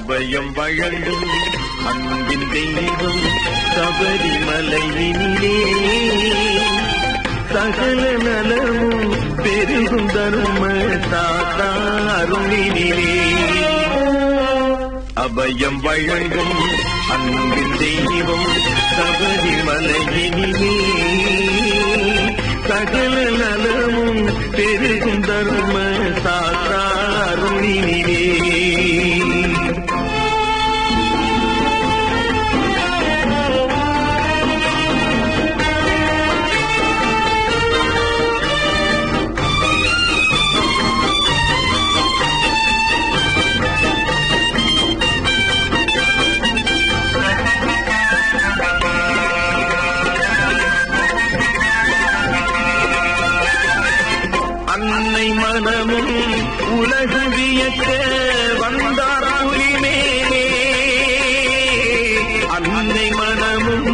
அபயம் வழங்கும் அன்பின் தெய்வம் சபரிமலையினிலே. சகல நலமும் பெருகும் தரும தாத்தா தாத்தாருளினிலே அபயம் வழங்கும் அன்பின் தெய்வம் சபரிமலையினிலே. சகல நலமும் பெருகும் தாத்தா சாத்தாருளினிலே தன்னை மனமும் உலகு வியக்க வந்தார் புலிமேலே அன்னை மனமும்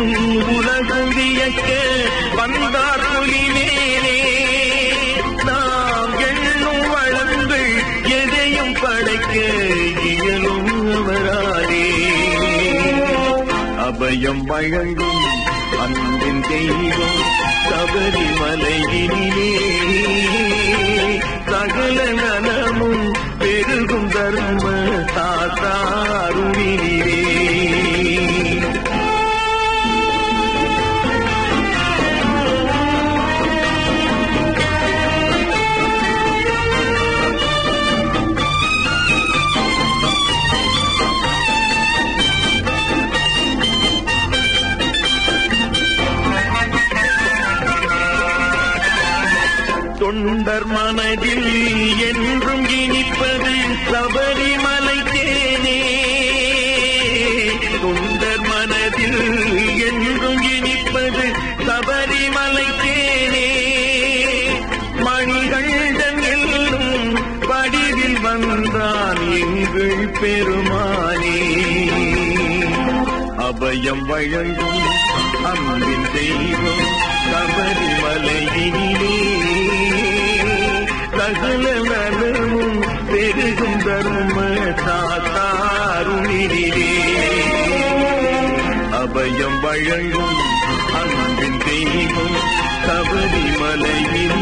உலகு வியக்க வந்தார் புலிமேலே நாம் எண்ணும் வளங்கள் எதையும் படைக்க இயலும் அவராலே. அபயம் வழங்கும் அன்பின் தெய்வம் சபரிமலையினிலே. தொண்டர் மனதில் என்றும் இனிப்பது சபரிமலை தேனே. தொண்டர் மனதில் என்றும் இனிப்பது சபரிமலை தேனே. மணிகண்டன் எல்லும் வடிவில் வந்தான் எங்கள் பெருமானே. அபயம் வழங்கும் அன்பின் தெய்வம் சபரிமலை இனிமே சகல நலமும் பெருகும் தரும சாத்தாருளினிலே அபயம் வழங்கும் அன்பின் தெய்வம் சபரிமலையினிலே